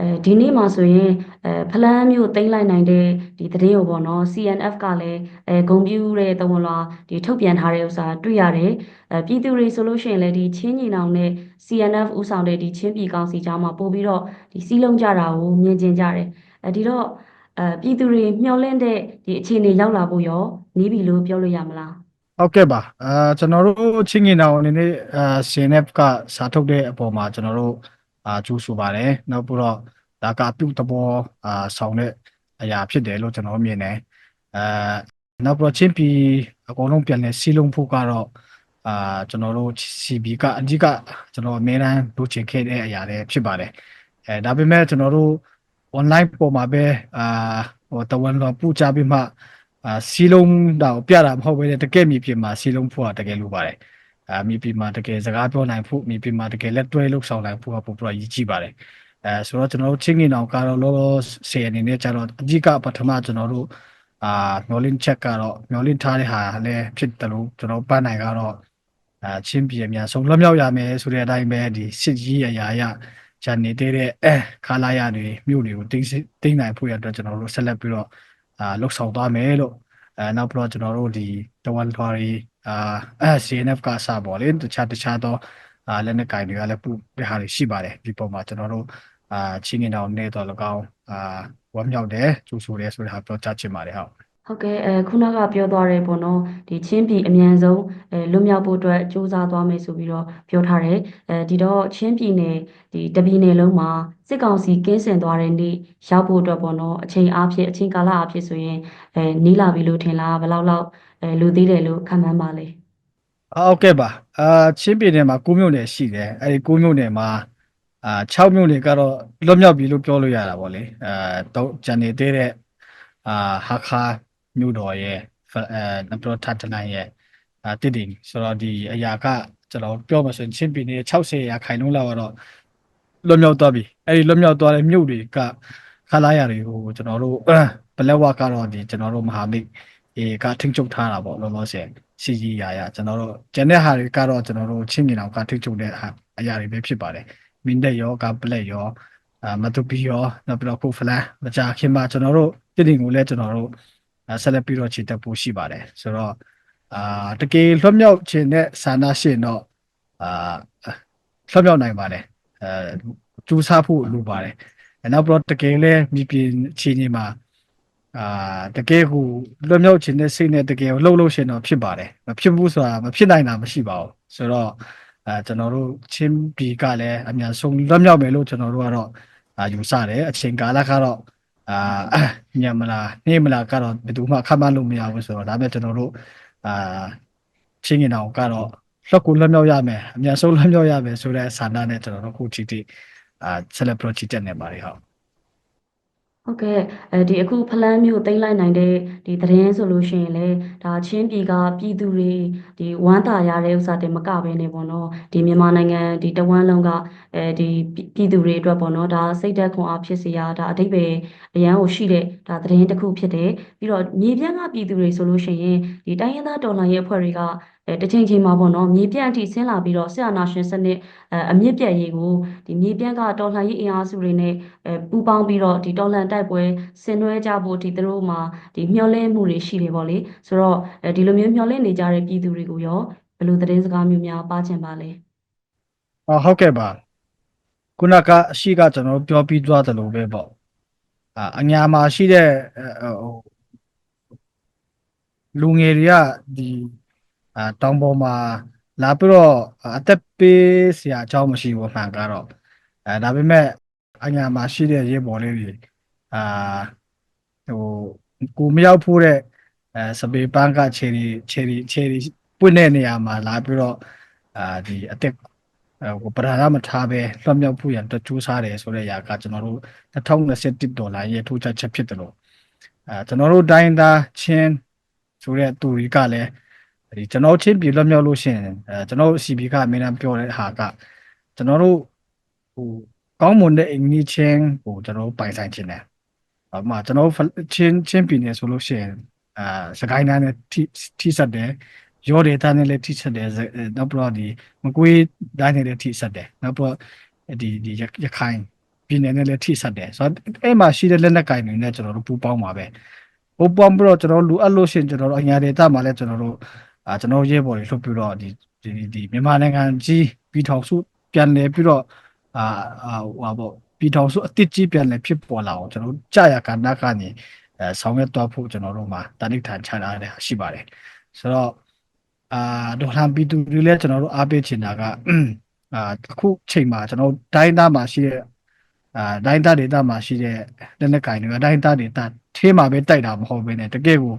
[SPEAKER 1] အဲဒီနေ့မှာဆိုရင်အဲဖလန်းမျိုးသိမ်းလိုက်နိုင်တဲ့ဒီသတင်းကိုပေါ့နော် CNF ကလည်းအဲဂုံပြူတဲ့တဝန်လာဒီထုတ်ပြန်ထားတဲ့ဥစ္စာတွေ့ရတယ်အဲပြည်သူတွေဆိုလို့ရှိရင်လည်းဒီချင်းညီနောင်နဲ့ CNF ဥဆောင်တဲ့ဒီချင်းပြည်ကောင်စီကြားမှာပို့ပြီးတော့ဒီစီးလုံးကြတာကိုမြင်ကျင်ကြတယ်အဲဒီတော့အဲပြည်သူတွေမျှော်လင့်တဲ့ဒီအခြေအနေရောက်လာဖို့ရောနီးပြီလို့ပြောလို့ရမလား
[SPEAKER 2] ဟုတ်ကဲ့ပါအာကျွန်တော်တို့ချင်းငင်တော်အနေနဲ့အာ CNF ကစာထုတ်တဲ့အပေါ်မှာကျွန်တော်တို့ အာကျူးဆိုပါတယ်နောက်ပြီးတော့ဒါကအပြုသဘောအာဆောင်တဲ့အရာဖြစ်တယ်လို့ကျွန်တော်မြင်တယ်အာနောက်ပြီးတော့ချင်းပြည်အကုန်လုံးပြန်လဲစီလုံးဖို့ကတော့အာကျွန်တော်တို့ CB ကအကြီးကကျွန်တော်အများအားလိုချင်ခဲ့တဲ့အရာတွေဖြစ်ပါတယ်အဲဒါပေမဲ့ကျွန်တော်တို့ online ပေါ်မှာပဲအာဟိုတဝန်လောပူချပြီးမှအာစီလုံးတော့ပြတာမဟုတ်ဘဲနဲ့တကယ်မြေပြင်မှာစီလုံးဖို့ကတကယ်လိုပါတယ် အာမြေပြင်မှာတကယ်စကားပြောနိုင်ဖို့မြေပြင်မှာတကယ်လက်တွဲလှုပ်ဆောင်နိုင်ဖို့ကပိုပြီးတော့ရည်ကြည့်ပါတယ်အဲဆိုတော့ကျွန်တော်တို့ချင်းငင်အောင်ကတော့လောလောဆယ်အနေနဲ့ကျတော့အကြီးကပထမကျွန်တော်တို့အာမျောလင်းချက်ကတော့မျောလင်းထားတဲ့ဟာလည်းဖြစ်တယ်လို့ကျွန်တော်ပန်းနိုင်ကတော့အာချင်းပြည်အများဆုံးလွတ်မြောက်ရမယ်ဆိုတဲ့အတိုင်းပဲဒီစစ်ကြီးရရာရဂျန်နေတဲ့အဲခါလာရတွေမြို့တွေကိုတင်းတင်းနိုင်ဖို့ရအတွက်ကျွန်တော်တို့ဆက်လက်ပြီးတော့အာလှုပ်ဆောင်သွားမယ်လို့အဲနောက်ပြီးတော့ကျွန်တော်တို့ဒီတဝန်ထွားရီ အာအဲ CNF ကစပါလေတခြားတခြားသောအာလက်နက်ကင်တွေကလည်းပူတဲ့ဟာတွေရှိပါတယ်ဒီပုံမှာကျွန်တော်တို့အာချင်းငင်တောင်နေတော့၎င်းအာဝမ်းမြောက်တယ်ကျူဆူတယ်ဆိုတဲ့ဟာပြောကြားချင်ပါတယ်ဟုတ်
[SPEAKER 1] ဟုတ်ကဲ့အဲခုနကပြောသွားတယ်ပေါ့နော်ဒီချင်းပြည်အမြန်ဆုံးအဲလွတ်မြောက်ဖို့အတွက်စူးစမ်းသွားမယ်ဆိုပြီးတော့ပြောထားတယ်အဲဒီတော့ချင်းပြည်နယ်ဒီတပြည်နယ်လုံးမှာစစ်ကောင်စီကင်းစင်သွားတဲ့နေ့ရောက်ဖို့အတွက်ပေါ့နော်အချိန်အားဖြင့်အချိန်ကာလအားဖြင့်ဆိုရင်အဲနီးလာပြီလို့ထင်လားဘယ်လောက်လောက်အဲလိုသေးတယ်လို့ခန့်မှန်းပါလဲ
[SPEAKER 2] ဟုတ်ကဲ့ပါအာချင်းပြည်နယ်မှာ9မြို့နယ်ရှိတယ်အဲဒီ9မြို့နယ်မှာအာ6မြို့နယ်ကတော့လွတ်မြောက်ပြီလို့ပြောလို့ရတာပေါ့လေအာတော့ဂျန်နေသေးတဲ့အာဟာခါ မြို့တော်ရဲ့အဲနပရထထနိုင်ရဲ့အာတည်တည်ဆိုတော့ဒီအရာကကျွန်တော်ပြောမှဆိုရင်ချင်းပြည်နယ်60ရာခိုင်နှုန်းလောက်ကတော့လွတ်မြောက်သွားပြီအဲဒီလွတ်မြောက်သွားတဲ့မြို့တွေကခလာရတွေကိုကျွန်တော်တို့ဘလက်ဝကတော့ဒီကျွန်တော်တို့မဟာမိတ်အေကထိန်းချုပ်ထားတာပေါ့လောလောဆယ်စီကြီးရာရကျွန်တော်တို့ကျန်တဲ့ဟာတွေကတော့ကျွန်တော်တို့ချင်းမြင်အောင်ကထိချုပ်တဲ့ဟာအရာတွေပဲဖြစ်ပါတယ်မင်းတက်ရောကပလက်ရောအာမတူပီရောနောက်ပြီးတော့ခုဖလန်မကြခင်မှာကျွန်တော်တို့တည်တင်ကိုလည်းကျွန်တော်တို့ ဆက်လက်ပြီးတော့ခြေတက်ဖို့ရှိပါတယ်ဆိုတော့အာတကယ်လွတ်မြောက်ခြင်းတဲ့ဆန္ဒရှင်တော့အာလွတ်မြောက်နိုင်ပါတယ်အဲကျူးစားဖို့လိုပါတယ်နောက်ပြီးတော့တကယ်လည်းမြေပြင်အခြေအနေမှာအာတကယ်ကိုလွတ်မြောက်ခြင်းနဲ့စိတ်နဲ့တကယ်ကိုလှုပ်လှုပ်ရှင်တော့ဖြစ်ပါတယ်မဖြစ်ဘူးဆိုတာမဖြစ်နိုင်တာမရှိပါဘူးဆိုတော့အဲကျွန်တော်တို့ချင်းပြည်ကလည်းအများဆုံးလွတ်မြောက်မယ်လို့ကျွန်တော်တို့ကတော့အာယူဆတယ်အချိန်ကာလကတော့ အာညမလားနေမလားကတော့ဘယ်သူမှခန့်မှန်းလို့မရဘူးဆိုတော့ဒါပေမဲ့ကျွန်တော်တို့အာချင်းငင်အောင်ကတော့လွတ်ကိုလွတ်မြောက်ရမယ်အများဆုံးလွတ်မြောက်ရမယ်ဆိုတဲ့ဆန္ဒနဲ့ကျွန်တော်တို့ခုချီတီအာ celebrate ချီတက်နေပါတယ်ဟုတ်
[SPEAKER 1] ဟုတ်ကဲ့အဲဒီအခုဖလန်းမျိုးသိမ်းလိုက်နိုင်တဲ့ဒီသတင်းဆိုလို့ရှိရင်လေဒါချင်းပြည်ကပြည်သူတွေဒီဝမ်းသာရတဲ့ဥစ္စာတင်မကဘဲနေပေါ့နော်ဒီမြန်မာနိုင်ငံဒီတဝမ်းလုံးကအဲဒီပြည်သူတွေအတွက်ပေါ့နော်ဒါစိတ်ဓာတ်ခွန်အားဖြစ်စေရဒါအတိတ်ပဲအရန်ကိုရှိတဲ့ဒါသတင်းတစ်ခုဖြစ်တယ်ပြီးတော့မြေပြန့်ကပြည်သူတွေဆိုလို့ရှိရင်ဒီတိုင်းရင်းသားတော်လှန်ရေးအဖွဲ့တွေက အဲတစ်ချိန်ချိန်မှာပေါ့နော်မြေပြန့်အထိဆင်းလာပြီးတော့ဆရာနာရှင်စနစ်အအမြင့်ပြတ်ရေးကိုဒီမြေပြန့်ကတော်လှန်ရေးအင်အားစုတွေနဲ့အဲပူပေါင်းပြီးတော့ဒီတော်လန်တိုက်ပွဲဆင်နွှဲကြဖို့ဒီသူတို့မှာဒီမျှော်လင့်မှုတွေရှိတယ်ပေါ့လေဆိုတော့အဲဒီလိုမျိုးမျှော်လင့်နေကြတဲ့ပြည်သူတွေကိုရောဘယ်လိုသတင်းစကားမျိုးများပါချင်ပါလဲ
[SPEAKER 2] အော်ဟုတ်ကဲ့ပါခုနကအရှိကကျွန်တော်တို့ပြောပြီးသွားတယ်လို့ပဲပေါ့အာအညာမှာရှိတဲ့အဲဟိုလူငယ်တွေကဒီ အာတောင်ပေါ်မှာလာပြီးတော့အသက်ပေးစရာအကြောင်းမရှိဘူးမှန်ကတော့အဲဒါပေမဲ့အညာမှာရှိတဲ့ရေပေါ်လေးတွေအာဟိုကိုမရောက်ဖို့တဲ့အဲစပေပန်းကခြေရီခြေရီခြေရီပွင့်တဲ့နေရာမှာလာပြီးတော့အာဒီအသက်ဟိုပဓာရမထားပဲလွှတ်မြောက်ဖို့ရန်တကြိုးစားတယ်ဆိုတဲ့ຢာကကျွန်တော်တို့2021ဒေါ်လာရဲ့ထိုးချချက်ဖြစ်တယ်လို့အဲကျွန်တော်တို့တိုင်းသားချင်းဆိုတဲ့သူတွေကလည်း ဒီကျွန်တော်ချင်းပြည်လွှတ်မြောက်လို့ရှိရင်အဲကျွန်တော်တို့ CB ကအမြဲတမ်းပြောတဲ့ဟာကကျွန်တော်တို့ဟိုကောင်းမွန်တဲ့အင်္ဂလိပ်ချင်းဟိုကျွန်တော်တို့ပိုင်ဆိုင်ခြင်းတယ်။အမှကျွန်တော်တို့ချင်းချင်းပြည်နယ်ဆိုလို့ရှိရင်အာစကိုင်းတိုင်းနဲ့ထိထိစပ်တယ်။ရောဒေတာနဲ့လည်းထိစပ်တယ်ဇအဲနောက်ပြီးတော့ဒီမကွေးတိုင်းနဲ့လည်းထိစပ်တယ်။နောက်ပြီးတော့ဒီဒီရရခိုင်ပြည်နယ်နဲ့လည်းထိစပ်တယ်။ဆိုတော့အဲ့မှာရှိတဲ့လက်နက်ကင်တွေနဲ့ကျွန်တော်တို့ပူးပေါင်းပါပဲ။ပူးပေါင်းပြီးတော့ကျွန်တော်တို့လူအပ်လို့ရှိရင်ကျွန်တော်တို့အညာဒေတာမှာလည်းကျွန်တော်တို့ အာကျွန်တော်ရဲဘော်တွေလှုပ်ပြီးတော့ဒီဒီဒီမြန်မာနိုင်ငံကြီးပြည်ထောင်စုပြန်လည်ပြီးတော့အာအာဟိုပါပေါ့ပြည်ထောင်စုအတစ်ကြီးပြန်လည်းဖြစ်ပေါ်လာအောင်ကျွန်တော်တို့ကြာရကဏ္ဍကနေအဲဆောင်ရွက်သွားဖို့ကျွန်တော်တို့မှာတဏိဌာန်ချထားတဲ့ရှိပါတယ်ဆိုတော့အာဒေါ်လာပြည်သူတွေလည်းကျွန်တော်တို့အားပေးချင်တာကအာအခုချိန်မှာကျွန်တော်တိုင်းသားမှာရှိတဲ့အာတိုင်းသားဒေသမှာရှိတဲ့လက်နက်ကင်တွေကတိုင်းသားဒေသထဲမှာပဲတိုက်တာမဟုတ်ဘဲねတကယ်ကိုအဲ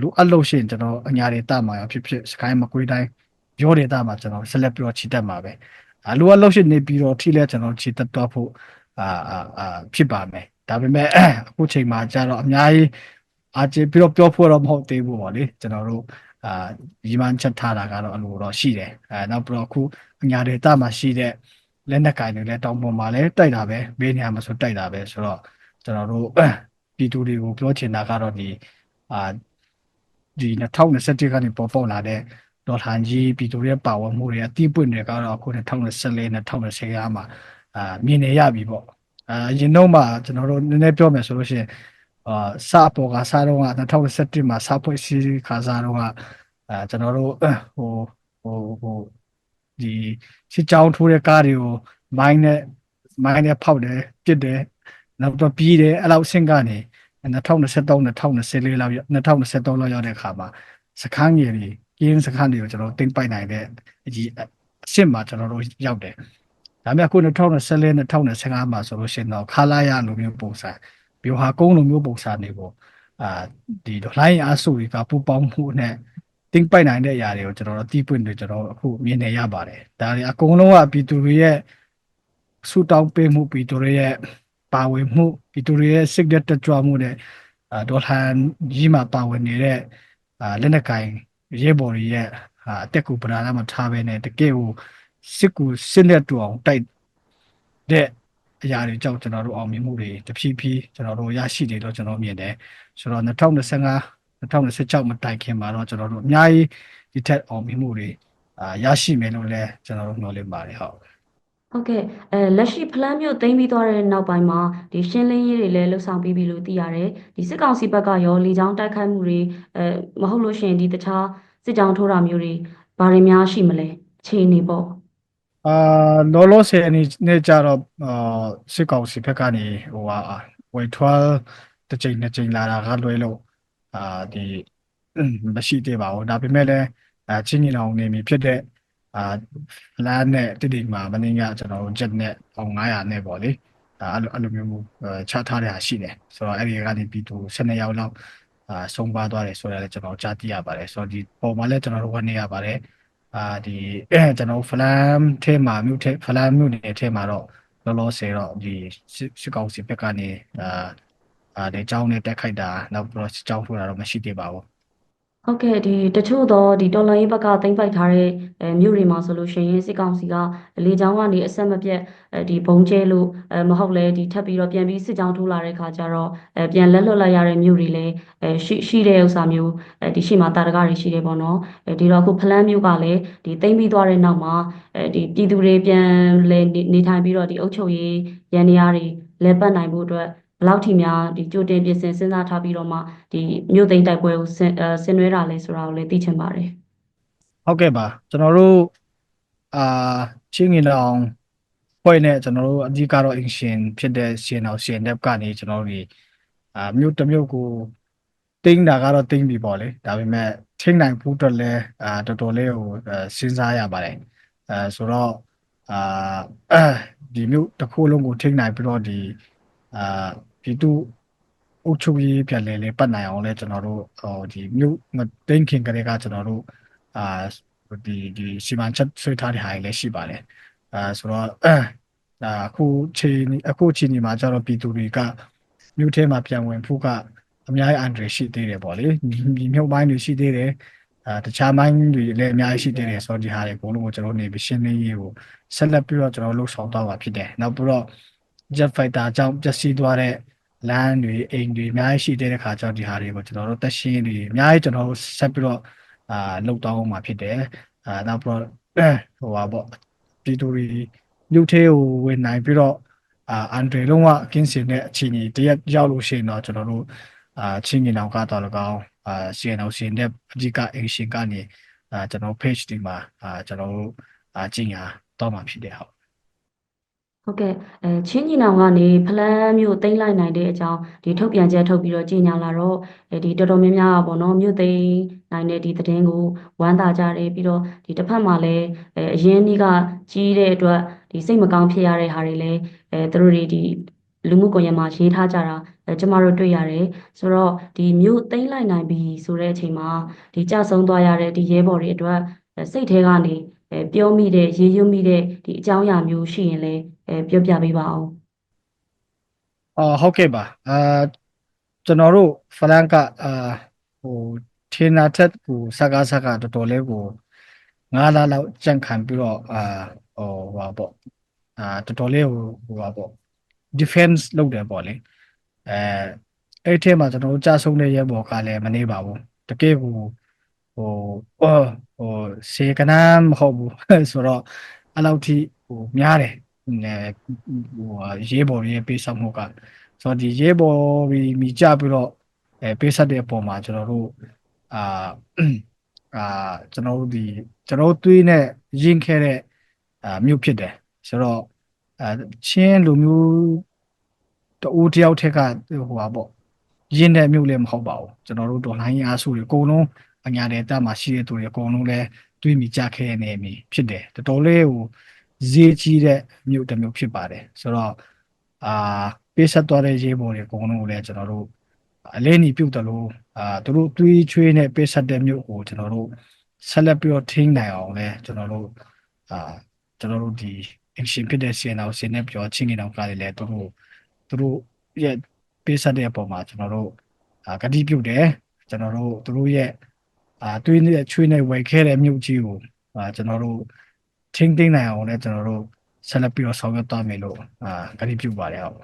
[SPEAKER 2] လူအပ်လို့ရှိရင်ကျွန်တော်အညာဒေသမှာဖြစ်ဖြစ်စကိုင်းမကွေးတိုင်းရောဒေသမှာကျွန်တော်ဆက်လက်ပြီးတော့ခြိတက်မှာပဲအလိုအပ်လို့ရှိနေပြီးတော့ထိလဲကျွန်တော်ခြေတက်တော့ဖို့အာအာအာဖြစ်ပါမယ်ဒါပေမဲ့အခုချိန်မှာကျတော့အများကြီးအာချေပြီးတော့ပြောဖို့တော့မဟုတ်သေးဘူးပေါ့လေကျွန်တော်တို့အာဒီမှန်ချက်ထားတာကတော့အလိုတော့ရှိတယ်အဲနောက်ပြီးတော့အခုအညာဒေတာမှာရှိတဲ့လက်နက်ကင်တွေလည်းတောင်ပေါ်မှာလည်းတိုက်တာပဲဘေးနေရာမှာဆိုတိုက်တာပဲဆိုတော့ကျွန်တော်တို့ပြည်သူတွေကိုပြောချင်တာကတော့ဒီအာ ဒီ2021ကနေပေါ်ပေါက်လာတဲ့ဒေါ်လာကြီးပြည်သူတွေပါဝင်မှုတွေအတိပွင့်တွေကတော့အခု2014 2020ရာမှာအာမြင်နေရပြီပေါ့အာရင်တော့မှကျွန်တော်တို့နည်းနည်းပြောမယ်ဆိုလို့ရှိရင်အာစပေါ်ကစားတော့က2021မှာစဖွဲ့စီခါစားတော့ကအာကျွန်တော်တို့ဟိုဟိုဟိုဒီစစ်ကြောင်းထိုးတဲ့ကားတွေကိုမိုင်းနဲ့မိုင်းနဲ့ဖောက်တယ်ပြစ်တယ်နောက်တော့ပြီးတယ်အဲ့လောက်ဆင့်ကနေ 2023 2024လောက်2023လောက်ရောက်တဲ့အခါမှာစခန်းကြီးတွေကင်းစခန်းတွေကိုကျွန်တော်တင်ပိုက်နိုင်တဲ့အကြီးအစ်စ်မှာကျွန်တော်တို့ရောက်တယ်။ဒါပေမဲ့အခု2024 2025မှာဆိုလို့ရှိရင်တော့ခလာရလိုမျိုးပုံစံဘီဟာကုန်းလိုမျိုးပုံစံတွေပေါ့အာဒီဒေါ်လာရင်းအားစုတွေကပူပေါင်းမှုနဲ့တင်ပိုက်နိုင်တဲ့အရာတွေကိုကျွန်တော်တို့တီးပွင့်တွေကျွန်တော်အခုမြင်နေရပါတယ်။ဒါတွေအကုန်လုံးကပြည်သူတွေရဲ့ဆူတောင်းပေးမှုပြည်သူတွေရဲ့ ပါဝင်မှုပြည်သူတွေရဲ့စိတ်ဓာတ်တကြွမှုနဲ့အာဒေါ်လာကြီးမှာပါဝင်နေတဲ့အာလက်နက်ကင်ရဲဘော်တွေရဲ့ဟာအတက်ကူပနာလာမထားဘဲနဲ့တကယ်ကိုစစ်ကူစစ်လက်တူအောင်တိုက်တဲ့အရာတွေကြောင့်ကျွန်တော်တို့အောင်မြင်မှုတွေတဖြည်းဖြည်းကျွန်တော်တို့ရရှိတယ်လို့ကျွန်တော်မြင်တယ်ဆိုတော့2025 2026မတိုင်ခင်မှာတော့ကျွန်တော်တို့အများကြီးဒီထက်အောင်မြင်မှုတွေအာရရှိမယ်လို့လည်းကျွန်တော်တို့မျှော်လင့်ပါတယ်ဟုတ်
[SPEAKER 1] ဟုတ်ကဲ့အဲလက်ရှိဖလန်းမျိုးသိမ်းပြီးသွားတဲ့နောက်ပိုင်းမှာဒီရှင်းလင်းရေးတွေလည်းလှုပ်ဆောင်ပြီးပြီလို့သိရတယ်ဒီစစ်ကောင်စီဘက်ကရောလေကြောင်းတိုက်ခိုက်မှုတွေအဲမဟုတ်လို့ရှိရင်ဒီတခြားစစ်ကြောင်းထိုးတာမျိုးတွေဘာတွေများရှိမလဲအခြေအနေပေါ့
[SPEAKER 2] အာလောလောဆယ်အနေနဲ့ကြတော့အာစစ်ကောင်စီဘက်ကနေဟိုဟာဝေထွားတစ်ချိန်နှစ်ချိန်လာတာကလွဲလို့အာဒီမရှိသေးပါဘူးဒါပေမဲ့လည်းအာချင်းကြီးလောင်နေပြီဖြစ်တဲ့ အာလမ်းနဲ့တိတိမှာမင်းကကျွန်တော်တို့ဂျက်နဲ့အောင်900နဲ့ပေါ့လေဒါအဲ့လိုအဲ့လိုမျိုးချထားတဲ့ဟာရှိတယ်ဆိုတော့အဲ့ဒီကနေပြီးသူ12ရောက်လောက်အာဆုံးပါသွားတယ်ဆိုတော့လည်းကျွန်တော်ကြားသိရပါတယ်ဆိုတော့ဒီပုံမှာလည်းကျွန်တော်တို့ဝတ်နေရပါတယ်အာဒီအဲကျွန်တော်ဖလမ်ထဲမှာမြို့ထဲဖလမ်မြို့နယ်ထဲမှာတော့လောလောဆယ်တော့ဒီစစ်စစ်ကောင်စီဘက်ကနေအာအာဒီအကြောင်းနဲ့တက်ခိုက်တာနောက်ပြီးတော့စစ်ကြောင်းထိုးတာတော့မရှိသေးပါဘူး
[SPEAKER 1] ဟုတ်ကဲ့ဒီတချို့သောဒီတော်လိုင်းရေးဘက်ကတင်ပိုက်ထားတဲ့အဲမြို့တွေမှာဆိုလို့ရှိရင်စစ်ကောင်စီကလေကြောင်းကနေအဆက်မပြတ်အဲဒီဘုံကျဲလို့အဲမဟုတ်လဲဒီထပ်ပြီးတော့ပြန်ပြီးစစ်ကြောင်းထိုးလာတဲ့ခါကျတော့အဲပြန်လက်လွတ်လိုက်ရတဲ့မြို့တွေလည်းအဲရှိရှိတဲ့ဥစ္စာမျိုးအဲဒီရှိမှတာတကတွေရှိတယ်ပေါ့နော်အဲဒီတော့အခုဖလန်းမြို့ကလည်းဒီတိမ့်ပြီးသွားတဲ့နောက်မှာအဲဒီပြည်သူတွေပြန်လဲနေနေထိုင်ပြီးတော့ဒီအုပ်ချုပ်ရေးရန်နေရာတွေလဲပတ်နိုင်ဖို့အတွက် ဘယ်လောက်ထိများဒီကြိုတင်ပြင်ဆင်စဉ်းစားထားပြီးတော့မှဒီမြို့သိမ်းတိုက်ပွဲကိုဆင်အဲဆင်နွှဲတာလဲဆိုတာကိုလည်းသိချင်ပါတယ်
[SPEAKER 2] ဟုတ်ကဲ့ပါကျွန်တော်တို့အာချင်းငင်တောင်ဖွဲ့နဲ့ကျွန်တော်တို့အဓိကတော့ action ဖြစ်တဲ့ရှင်အောင်ရှင်တဲ့ကနေကျွန်တော်တို့ဒီအာမြို့တစ်မြို့ကိုတင်းတာကတော့တင်းပြီပေါ့လေဒါပေမဲ့ထိနိုင်ဖို့အတွက်လည်းအာတော်တော်လေးကိုအာစဉ်းစားရပါတယ်အဲဆိုတော့အာဒီမြို့တစ်ခုလုံးကိုထိနိုင်ပြီးတော့ဒီအာ ပြည်သူအုပ်ချုပ်ရေးပြန်လဲလဲပတ်နိုင်အောင်လဲကျွန်တော်တို့ဟိုဒီမြို့မတင်းခင်ကလေးကကျွန်တော်တို့အာဒီဒီစီမံချက်ဆွဲထားတဲ့ဟာတွေလည်းရှိပါတယ်အာဆိုတော့ဒါအခုချိန်အခုချိန်ဒီမှာကျတော့ပြည်သူတွေကမြို့ထဲမှာပြန်ဝင်ဖို့ကအများကြီးအန္တရာယ်ရှိသေးတယ်ပေါ့လေဒီမြို့ပိုင်းတွေရှိသေးတယ်အာတခြားပိုင်းတွေလည်းအများကြီးရှိသေးတယ်ဆိုတော့ဒီဟာတွေအကုန်လုံးကိုကျွန်တော်နေပြီးရှင်းလင်းရေးကိုဆက်လက်ပြီးတော့ကျွန်တော်လှုပ်ဆောင်တော့မှာဖြစ်တယ်နောက်ပြီးတော့ jet fighter ကြောင့်ပျက်စီးသွားတဲ့လမ်းတွေအိမ်တွေအများကြီးရှိတဲ့ခါကျတော့ဒီဟာတွေကိုကျွန်တော်တို့တက်ရှင်းတွေအများကြီးကျွန်တော်တို့ဆက်ပြီးတော့အာလောက်တောင်းမှာဖြစ်တယ်အာနောက်ပြီးတော့ဟိုပါပေါ့ပြည်သူတွေမြို့ထဲကိုဝင်နိုင်ပြီးတော့အာအန်ဒရီလုံးဝကင်းစင်တဲ့အခြေအနေတရက်ရောက်လို့ရှိရင်တော့ကျွန်တော်တို့အာချင်းငင်အောင်ကတော့၎င်းအာစီရင်အောင်ရှင်တဲ့အဓိကအင်ရှင်ကနေအာကျွန်တော် page ဒီမှာအာကျွန်တော်တို့အာကျင်ညာတော့မှာဖြစ်တယ်ဟုတ်
[SPEAKER 1] ဟုတ်ကဲ့အဲချင်းညီနောင်ကနေဖလန်းမြို့သိမ်းလိုက်နိုင်တဲ့အကြောင်းဒီထုတ်ပြန်ချက်ထုတ်ပြီးတော့ကြေညာလာတော့အဲဒီတော်တော်များများကပေါ့နော်မြို့သိမ်းနိုင်တဲ့ဒီသတင်းကိုဝမ်းသာကြတယ်ပြီးတော့ဒီတစ်ဖက်မှာလည်းအဲအရင်နေ့ကကြီးတဲ့အတွက်ဒီစိတ်မကောင်းဖြစ်ရတဲ့ဟာတွေလည်းအဲသူတို့တွေဒီလူမှုကွန်ရက်မှာရေးထားကြတာအဲကျမတို့တွေ့ရတယ်ဆိုတော့ဒီမြို့သိမ်းလိုက်နိုင်ပြီဆိုတဲ့အချိန်မှာဒီကြဆုံးသွားရတဲ့ဒီရဲဘော်တွေအတွက်အဲစိတ်ထဲကနေအဲပြောမိတဲ့ရေရွတ်မိတဲ့ဒီအကြောင်းအရာမျိုးရှိရင်လည်း အဲပြောပြပေးပါအောင်
[SPEAKER 2] အော်ဟုတ်ကဲ့ပါအာကျွန်တော်တို့ဖလန်ကအာဟိုထင်တာထက်ကိုစကားစကားတော်တော်လေးကိုငါးလားလောက်ကြန့်ခံပြီးတော့အာဟိုဟာပေါ့အာတော်တော်လေးဟိုဟိုဟာပေါ့ defense လုပ်တယ်ပေါ့လေအဲအဲ့ဒီထဲမှာကျွန်တော်တို့ကြာဆုံးတဲ့ရဲဘော်ကလည်းမနေပါဘူးတကယ်ကိုဟိုအော်ဟိုစေကနာမဟုတ်ဘူးဆိုတော့အဲ့လောက်ထိဟိုများတယ် နဲဟိုဟာရဲဘော်ရဲ့ပေးဆောင်မှုကဆိုတော့ဒီရဲဘော်ကြီးမိကြပြီးတော့အဲပေးဆက်တဲ့အပေါ်မှာကျွန်တော်တို့အာအာကျွန်တော်တို့ဒီကျွန်တော်တို့သွေးနဲ့ရင်းခဲ့တဲ့အာမြို့ဖြစ်တယ်ဆိုတော့အာချင်းလူမျိုးတအိုးတယောက်ထက်ကဟိုပါပေါ့ရင်းတဲ့မြို့လည်းမဟုတ်ပါဘူးကျွန်တော်တို့ဒေါ်လိုင်းအားစုတွေအကုန်လုံးအညာတဲ့တက်မှာရှိတဲ့သူတွေအကုန်လုံးလည်းတွေးမိကြခဲ့နေပြီဖြစ်တယ်တော်တော်လေးဟို ဈေးကြီးတဲ့မြို့တစ်မြို့ဖြစ်ပါတယ်ဆိုတော့အာပေးဆက်သွားတဲ့ရေးပေါ်တွေအကုန်လုံးကိုလည်းကျွန်တော်တို့အလဲနီပြုတ်တယ်လို့အာသူတို့တွေးချွေးနဲ့ပေးဆက်တဲ့မြို့ကိုကျွန်တော်တို့ဆက်လက်ပြီးတော့ထိန်းနိုင်အောင်လဲကျွန်တော်တို့အာကျွန်တော်တို့ဒီ action ဖြစ်တဲ့စီအောင်စင်နဲ့ပြောချင်းငင်အောင်ကားတွေလဲသူတို့သူတို့ရဲ့ပေးဆက်တဲ့အပေါ်မှာကျွန်တော်တို့အာကတိပြုတ်တယ်ကျွန်တော်တို့သူတို့ရဲ့အာတွေးနဲ့ချွေးနဲ့ဝယ်ခဲ့တဲ့မြို့ကြီးကိုအာကျွန်တော်တို့ ထိန်းသိမ်းနိုင်အောင်လဲကျွန်တော်တို့ဆက်လက်ပြီးတော့ဆောင်ရွက်သွားမယ်လို့အာကတိပြုတ်ပါတယ်ဟုတ်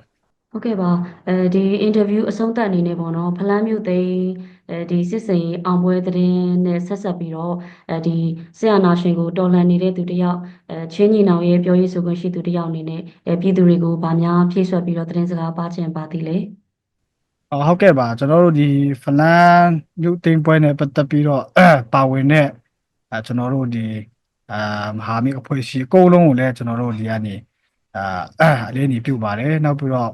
[SPEAKER 1] ဟုတ်ကဲ့ပါအဲဒီအင်တာဗျူးအဆုံးသတ်အနေနဲ့ပေါ့နော်ဖလန်းမြို့သိမ်းအဲဒီစစ်စင်ရေးအောင်ပွဲသတင်းနဲ့ဆက်ဆက်ပြီးတော့အဲဒီဆရာနာရှင်ကိုတော်လှန်နေတဲ့သူတစ်ယောက်အဲချင်းညီနောင်ရဲ့ပြောရေးဆိုခွင့်ရှိသူတစ်ယောက်အနေနဲ့အဲပြည်သူတွေကိုဗာများဖြည့်ဆွတ်ပြီးတော့သတင်းစကားပါချင်ပါသေးလေ
[SPEAKER 2] အော်ဟုတ်ကဲ့ပါကျွန်တော်တို့ဒီဖလန်မြို့သိမ်းပွဲနဲ့ပတ်သက်ပြီးတော့ပါဝင်တဲ့အဲကျွန်တော်တို့ဒီ အာမဟာမိတ်အဖွဲ့အစည်းအကုန်လုံးကိုလည်းကျွန်တော်တို့ဒီကနေအာအလေးနေပြုပါတယ်နောက်ပြီးတော့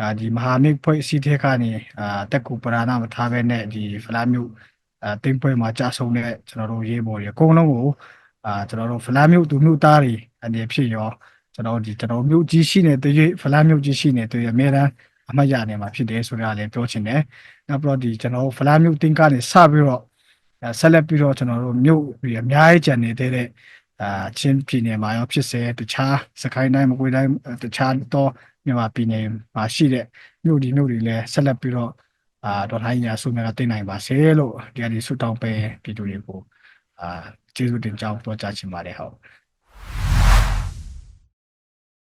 [SPEAKER 2] အာဒီမဟာမိတ်အဖွဲ့အစည်းတွေကနေအာတက်ကူပရာနာမထားဘဲနဲ့ဒီဖလန်မြို့အာသိမ်းပွဲမှာကြာဆုံးတဲ့ကျွန်တော်တို့ရေးပေါ်တွေအကုန်လုံးကိုအာကျွန်တော်တို့ဖလန်မြို့သူမြို့သားတွေအနေဖြစ်ရောကျွန်တော်တို့ဒီကျွန်တော်တို့မြို့ကြီးရှိနေတဲ့ဖလန်မြို့ကြီးရှိနေတဲ့အများအားအမှတ်ရနေမှာဖြစ်တယ်ဆိုတာလည်းပြောချင်တယ်။နောက်ပြီးတော့ဒီကျွန်တော်တို့ဖလားမြို့တင်ကနေစပြီးတော့အဲ ဆက်လက်ပြီးတော့ကျွန်တော်တို့မြို့တွေအများကြီးကျန်နေတဲ့အာချင်းပြည်နယ်မှာရောဖြစ်စေတခြားစကိုင်းတိုင်းမကွေးတိုင်းတခြားတော့မြန်မာပြည်နယ်မှာရှိတဲ့မြို့ဒီမြို့တွေလည်းဆက်လက်ပြီးတော့အာဒေါ်ထိုင်းရဆုမြတ်ကတင်နိုင်ပါစေလို့ဒီအဒီဆုတောင်းပေးပြည်သူတွေကိုအာကျေးဇူးတင်ကြောင်းပြောကြားချင်ပါတယ်ဟုတ်